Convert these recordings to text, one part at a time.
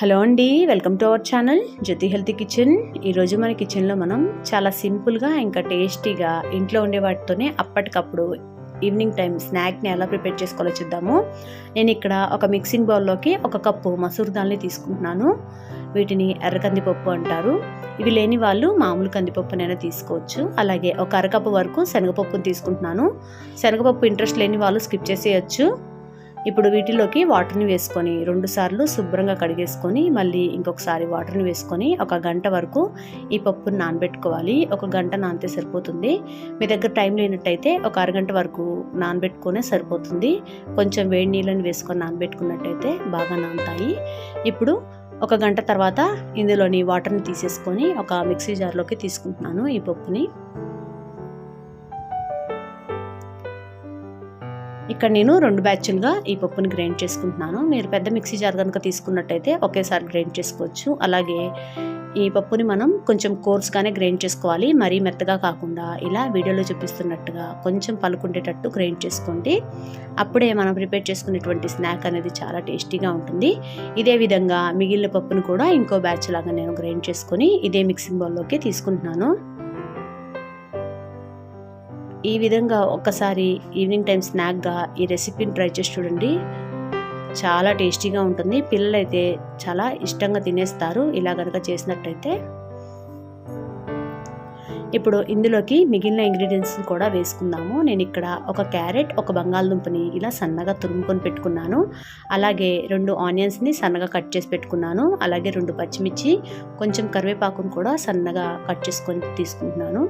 Hello అండి welcome to our channel Jyothi Healthy Kitchen. ఈరోజు మన కిచెన్లో మనం చాలా సింపుల్గా ఇంకా టేస్టీగా ఇంట్లో ఉండే వాటితోనే అప్పటికప్పుడు ఈవినింగ్ టైం స్నాక్ని ఎలా ప్రిపేర్ చేసుకోవాలో చూద్దాము. నేను ఇక్కడ ఒక మిక్సింగ్ బౌల్లోకి ఒక కప్పు మసూర్ దాల్ని తీసుకుంటున్నాను. వీటిని ఎర్ర కందిపప్పు అంటారు. ఇవి లేని వాళ్ళు మామూలు కందిపప్పునైనా తీసుకోవచ్చు. అలాగే ఒక అరకప్పు వరకు శనగపప్పును తీసుకుంటున్నాను. శనగపప్పు ఇంట్రెస్ట్ లేని వాళ్ళు స్కిప్ చేసేయచ్చు. ఇప్పుడు వీటిలోకి వాటర్ని వేసుకొని రెండుసార్లు శుభ్రంగా కడిగేసుకొని మళ్ళీ ఇంకొకసారి వాటర్ని వేసుకొని ఒక గంట వరకు ఈ పప్పుని నానబెట్టుకోవాలి. ఒక గంట నానితే సరిపోతుంది. మీ దగ్గర టైం లేనట్టయితే ఒక అరగంట వరకు నానబెట్టుకునే సరిపోతుంది. కొంచెం వేడి నీళ్ళని వేసుకొని నానబెట్టుకున్నట్టయితే బాగా నానుతాయి. ఇప్పుడు ఒక గంట తర్వాత ఇందులోని వాటర్ని తీసేసుకొని ఒక మిక్సీ జార్లోకి తీసుకుంటున్నాను ఈ పప్పుని. ఇక్కడ నేను రెండు బ్యాచ్లుగా ఈ పప్పుని గ్రైండ్ చేసుకుంటున్నాను. మీరు పెద్ద మిక్సీ జార్ కనుక తీసుకున్నట్టయితే ఒకేసారి గ్రైండ్ చేసుకోవచ్చు. అలాగే ఈ పప్పుని మనం కొంచెం కోర్స్గానే గ్రైండ్ చేసుకోవాలి. మరీ మెత్తగా కాకుండా ఇలా వీడియోలో చూపిస్తున్నట్టుగా కొంచెం పలుకుండేటట్టు గ్రైండ్ చేసుకోండి. అప్పుడే మనం ప్రిపేర్ చేసుకునేటువంటి స్నాక్ అనేది చాలా టేస్టీగా ఉంటుంది. ఇదే విధంగా మిగిలిన పప్పును కూడా ఇంకో బ్యాచ్ లాగా నేను గ్రైండ్ చేసుకొని ఇదే మిక్సింగ్ బౌల్లోకి తీసుకుంటున్నాను. ఈ విధంగా ఒక్కసారి ఈవినింగ్ టైం స్నాక్గా ఈ రెసిపీని ట్రై చేసి చూడండి. చాలా టేస్టీగా ఉంటుంది. పిల్లలైతే చాలా ఇష్టంగా తినేస్తారు. ఇలా కనుక చేసినట్టయితే ఇప్పుడు ఇందులోకి మిగిలిన ఇంగ్రీడియంట్స్ కూడా వేసుకుందాము. నేను ఇక్కడ ఒక క్యారెట్ ఒక బంగాళదుంపని ఇలా సన్నగా తురుముకొని పెట్టుకున్నాను. అలాగే రెండు ఆనియన్స్ని సన్నగా కట్ చేసి పెట్టుకున్నాను. అలాగే రెండు పచ్చిమిర్చి కొంచెం కరివేపాకును కూడా సన్నగా కట్ చేసుకొని తీసుకుంటున్నాను.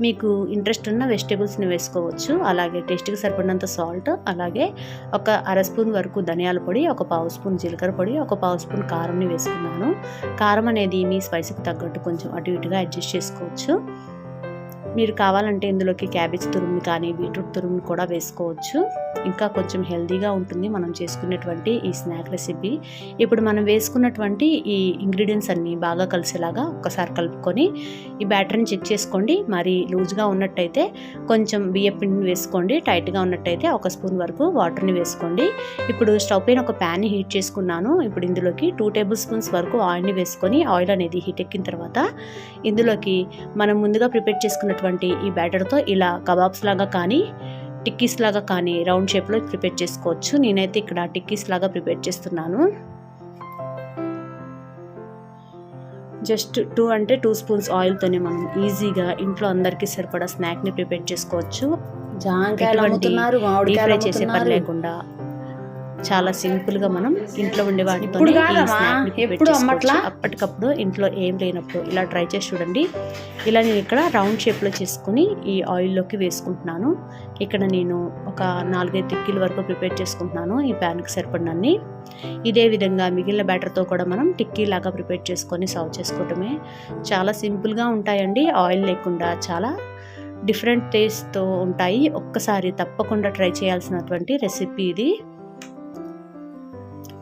మీకు ఇంట్రెస్ట్ ఉన్న వెజిటేబుల్స్ని వేసుకోవచ్చు. అలాగే టేస్ట్కి సరిపడినంత సాల్ట్ అలాగే ఒక అర స్పూన్ వరకు ధనియాల పొడి ఒక పావు స్పూన్ జీలకర్ర పొడి ఒక పావు స్పూన్ కారంని వేసుకున్నాను. కారం అనేది మీ స్పైస్కి తగ్గట్టు కొంచెం అటు ఇటుగా అడ్జస్ట్ చేసుకోవచ్చు. మీరు కావాలంటే ఇందులోకి క్యాబేజ్ తురుము కానీ బీట్రూట్ తురుముని కూడా వేసుకోవచ్చు. ఇంకా కొంచెం హెల్తీగా ఉంటుంది మనం చేసుకునేటువంటి ఈ స్నాక్ రెసిపీ. ఇప్పుడు మనం వేసుకున్నటువంటి ఈ ఇంగ్రీడియంట్స్ అన్నీ బాగా కలిసేలాగా ఒక్కసారి కలుపుకొని ఈ బ్యాటర్ని చెక్ చేసుకోండి. మరి లూజ్గా ఉన్నట్టయితే కొంచెం బియ్య పిండిని వేసుకోండి. టైట్గా ఉన్నట్టయితే ఒక స్పూన్ వరకు వాటర్ని వేసుకోండి. ఇప్పుడు స్టవ్ పైన ఒక ప్యాన్ని హీట్ చేసుకున్నాను. ఇప్పుడు ఇందులోకి టూ టేబుల్ స్పూన్స్ వరకు ఆయిల్ని వేసుకొని ఆయిల్ అనేది హీట్ ఎక్కిన తర్వాత ఇందులోకి మనం ముందుగా ప్రిపేర్ చేసుకున్నటువంటి ఈ బ్యాటర్తో ఇలా కబాబ్స్ లాగా కానీ టిక్కీస్ లాగా కానీ రౌండ్ షేప్లో ప్రిపేర్ చేసుకోవచ్చు. నేనైతే ఇక్కడ టిక్కీస్ లాగా ప్రిపేర్ చేస్తున్నాను. జస్ట్ టూ అంటే టూ స్పూన్స్ ఆయిల్తోనే మనం ఈజీగా ఇంట్లో అందరికీ సరిపడా స్నాక్ని ప్రిపేర్ చేసుకోవచ్చు. జాంకాయలు అమ్ముతున్నారు చేసే పని లేకుండా చాలా సింపుల్గా మనం ఇంట్లో ఉండే ఎప్పుడు అమ్మట్లా? అప్పటికప్పుడు ఇంట్లో ఏం లేనప్పుడు ఇలా ట్రై చేసి చూడండి. ఇలా నేను ఇక్కడ రౌండ్ షేప్లో చేసుకుని ఈ ఆయిల్లోకి వేసుకుంటున్నాను. ఇక్కడ నేను ఒక నాలుగైదు టిక్కీల వరకు ప్రిపేర్ చేసుకుంటున్నాను ఈ ప్యాన్కి సరిపడినన్ని. ఇదే విధంగా మిగిలిన బ్యాటర్తో కూడా మనం టిక్కీ లాగా ప్రిపేర్ చేసుకొని సర్వ్ చేసుకోవటమే. చాలా సింపుల్గా ఉంటాయండి. ఆయిల్ లేకుండా చాలా డిఫరెంట్ టేస్ట్తో ఉంటాయి. ఒక్కసారి తప్పకుండా ట్రై చేయాల్సినటువంటి రెసిపీ ఇది.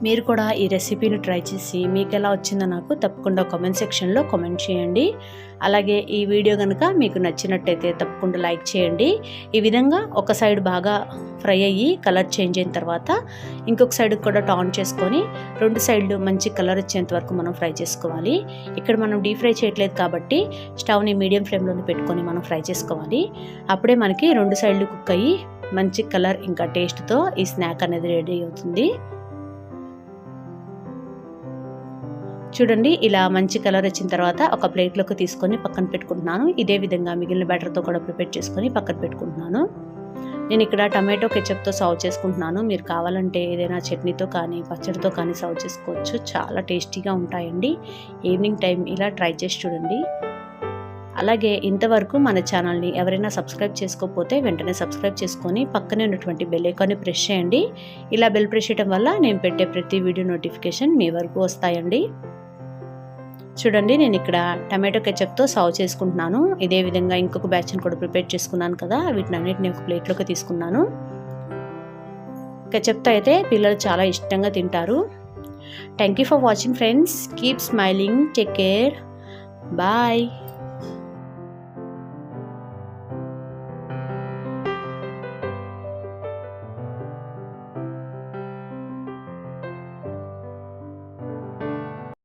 మీరు కూడా ఈ రెసిపీని ట్రై చేసి మీకు ఎలా వచ్చిందో నాకు తప్పకుండా కామెంట్ సెక్షన్లో కామెంట్ చేయండి. అలాగే ఈ వీడియో కనుక మీకు నచ్చినట్టయితే తప్పకుండా లైక్ చేయండి. ఈ విధంగా ఒక సైడ్ బాగా ఫ్రై అయ్యి కలర్ చేంజ్ అయిన తర్వాత ఇంకొక సైడ్ కూడా టాన్ చేసుకొని రెండు సైడ్లు మంచి కలర్ వచ్చేంత వరకు మనం ఫ్రై చేసుకోవాలి. ఇక్కడ మనం డీప్ ఫ్రై చేయట్లేదు కాబట్టి స్టవ్ని మీడియం ఫ్లేమ్లోనే పెట్టుకొని మనం ఫ్రై చేసుకోవాలి. అప్పుడే మనకి రెండు సైడ్లు కుక్ అయ్యి మంచి కలర్ ఇంకా టేస్ట్తో ఈ స్నాక్ అనేది రెడీ అవుతుంది. చూడండి ఇలా మంచి కలర్ వచ్చిన తర్వాత ఒక ప్లేట్లోకి తీసుకొని పక్కన పెట్టుకుంటున్నాను. ఇదే విధంగా మిగిలిన బ్యాటర్తో కూడా ప్రిపేర్ చేసుకొని పక్కన పెట్టుకుంటున్నాను. నేను ఇక్కడ టమాటో కెచప్తో సర్వ్ చేసుకుంటున్నాను. మీరు కావాలంటే ఏదైనా చట్నీతో కానీ పచ్చడితో కానీ సర్వ్ చేసుకోవచ్చు. చాలా టేస్టీగా ఉంటాయండి. ఈవినింగ్ టైం ఇలా ట్రై చేసి చూడండి. అలాగే ఇంతవరకు మన ఛానల్ని ఎవరైనా సబ్స్క్రైబ్ చేసుకోకపోతే వెంటనే సబ్స్క్రైబ్ చేసుకొని పక్కనే ఉన్నటువంటి బెల్ ఐకాన్ని ప్రెస్ చేయండి. ఇలా బెల్ ప్రెస్ చేయడం వల్ల నేను పెట్టే ప్రతి వీడియో నోటిఫికేషన్ మీ వరకు వస్తాయండి. చూడండి నేను ఇక్కడ టమాటో కెచప్తో సర్వ్ చేసుకుంటున్నాను. ఇదే విధంగా ఇంకొక బ్యాచ్ని కూడా ప్రిపేర్ చేసుకున్నాను కదా వీటిని అన్నిటిని ఒక ప్లేట్లోకి తీసుకున్నాను. కెచప్తో అయితే పిల్లలు చాలా ఇష్టంగా తింటారు. Thank you for watching friends keep smiling take care bye